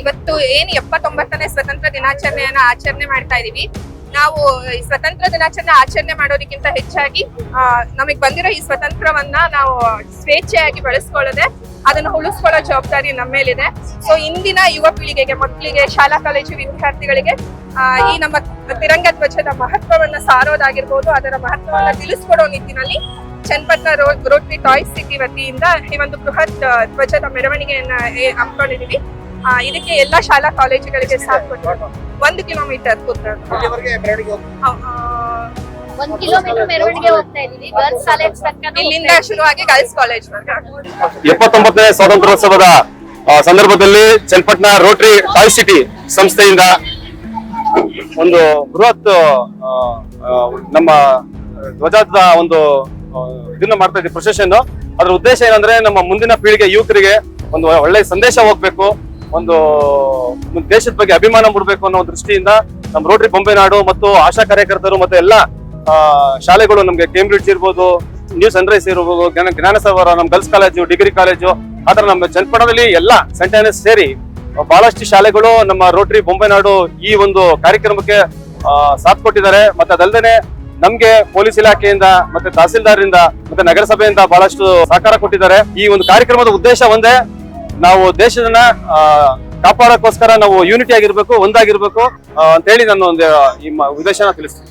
ಇವತ್ತು ಏನ್ ಎಪ್ಪತ್ತೊಂಬತ್ತನೇ ಸ್ವತಂತ್ರ ದಿನಾಚರಣೆಯನ್ನ ಆಚರಣೆ ಮಾಡ್ತಾ ಇದೀವಿ. ನಾವು, ಈ ಸ್ವತಂತ್ರ ದಿನಾಚರಣೆ ಆಚರಣೆ ಮಾಡೋದಕ್ಕಿಂತ ಹೆಚ್ಚಾಗಿ ನಮಗೆ ಬಂದಿರೋ ಈ ಸ್ವತಂತ್ರವನ್ನ ನಾವು ಸ್ವೇಚ್ಛೆಯಾಗಿ ಬಳಸ್ಕೊಳ್ಳದೆ, ಅದನ್ನ ಉಳಿಸ್ಕೊಳ್ಳೋ ಜವಾಬ್ದಾರಿ ನಮ್ಮ ಮೇಲಿದೆ. ಸೊ ಇಂದಿನ ಯುವ ಪೀಳಿಗೆಗೆ, ಮಕ್ಕಳಿಗೆ, ಶಾಲಾ, ಕಾಲೇಜು ವಿದ್ಯಾರ್ಥಿಗಳಿಗೆ ಈ ನಮ್ಮ ತಿರಂಗ ಧ್ವಜದ ಮಹತ್ವವನ್ನ ಸಾರೋದಾಗಿರ್ಬೋದು, ಅದರ ಮಹತ್ವವನ್ನ ತಿಳಿಸ್ಕೊಡೋ ನಿಟ್ಟಿನಲ್ಲಿ Channapatna road rotary toys city ವತಿಯಿಂದ ಈ ಒಂದು ಬೃಹತ್ ಧ್ವಜದ ಮೆರವಣಿಗೆಯನ್ನ ಹಮ್ಮಿಕೊಂಡಿದೀವಿ. ಇದಕ್ಕೆ ಎಲ್ಲಾ ಶಾಲಾ ಕಾಲೇಜುಗಳಿಗೆ ಸಾಥ್ ಕೊಟ್ಟರು ಒಂದು ಕಿಲೋಮೀಟರ್ ಕೂತ್ರ ಇಲ್ಲಿವರೆಗೆ ಮೆರವಣಿಗೆ ಹೋಗ್ತಾ ಒಂದ್ ಕಿಲೋಮೀಟರ್ ಮೆರವಣಿಗೆ ಹೋಗ್ತಾ ಇದೀವಿ ಗರ್ಲ್ಸ್ ಕಾಲೇಜ್ ತನಕ ಇಲ್ಲಿಂದ ಶುರುವಾಗಿ ಗರ್ಲ್ಸ್ ಕಾಲೇಜ್ ಎಪ್ಪತ್ತೊಂಬತ್ತನೇ ಸ್ವಾತಂತ್ರ್ಯೋತ್ಸವದ ಸಂದರ್ಭದಲ್ಲಿ ಚನ್ನಪಟ್ಟಣ ರೋಟರಿ ಟಾಯ್ ಸಿಟಿ ಸಂಸ್ಥೆಯಿಂದ ಒಂದು ಬೃಹತ್ ನಮ್ಮ ಧ್ವಜದ ಒಂದು ಇದನ್ನ ಮಾಡ್ತಾ ಇದ್ದೀವಿ ಪ್ರೊಸೆಷನ್ ಅದ್ರ ಉದ್ದೇಶ ಏನಂದ್ರೆ ನಮ್ಮ ಮುಂದಿನ ಪೀಳಿಗೆ ಯುವಕರಿಗೆ ಒಂದು ಒಳ್ಳೆ ಸಂದೇಶ ಹೋಗ್ಬೇಕು. ಒಂದು ದೇಶದ ಬಗ್ಗೆ ಅಭಿಮಾನ ಮೂಡಬೇಕು ಅನ್ನೋ ದೃಷ್ಟಿಯಿಂದ ನಮ್ಮ ರೋಟರಿ ಬೊಂಬೆನಾಡು ಮತ್ತು ಆಶಾ ಕಾರ್ಯಕರ್ತರು ಮತ್ತೆ ಎಲ್ಲ ಶಾಲೆಗಳು ನಮಗೆ ಕೇಂಬ್ರಿಡ್ಜ್ ಇರ್ಬೋದು ನ್ಯೂ ಸನ್ರೈಸ್ ಇರ್ಬೋದು, ಜ್ಞಾನ ಸವರ ನಮ್ಮ ಗರ್ಲ್ಸ್ ಕಾಲೇಜು ಡಿಗ್ರಿ ಕಾಲೇಜು ಆತರ ನಮ್ಮ ಚನ್ನಪಟ್ಟಣದಲ್ಲಿ ಎಲ್ಲ ಸೆಂಟೆನಸ್ ಸೇರಿ ಬಹಳಷ್ಟು ಶಾಲೆಗಳು ನಮ್ಮ ರೋಟರಿ ಬೊಂಬೆನಾಡು ಈ ಒಂದು ಕಾರ್ಯಕ್ರಮಕ್ಕೆ ಸಾಥ್ ಕೊಟ್ಟಿದ್ದಾರೆ. ಮತ್ತೆ ಅದಲ್ಲದೆ ನಮ್ಗೆ ಪೊಲೀಸ್ ಇಲಾಖೆಯಿಂದ ಮತ್ತೆ ತಹಸೀಲ್ದಾರ್ ಮತ್ತೆ ನಗರಸಭೆಯಿಂದ ಬಹಳಷ್ಟು ಸಹಕಾರ ಕೊಟ್ಟಿದ್ದಾರೆ. ಈ ಒಂದು ಕಾರ್ಯಕ್ರಮದ ಉದ್ದೇಶ ಒಂದೇ ನಾವು ದೇಶದನ್ನ ಕಾಪಾಡೋಕ್ಕೋಸ್ಕರ ನಾವು ಯೂನಿಟಿ ಆಗಿರ್ಬೇಕು ಒಂದಾಗಿರ್ಬೇಕು ಅಂತ ಹೇಳಿ ನಾನು ಒಂದು ಈ ತಿಳಿಸ್ತೀನಿ.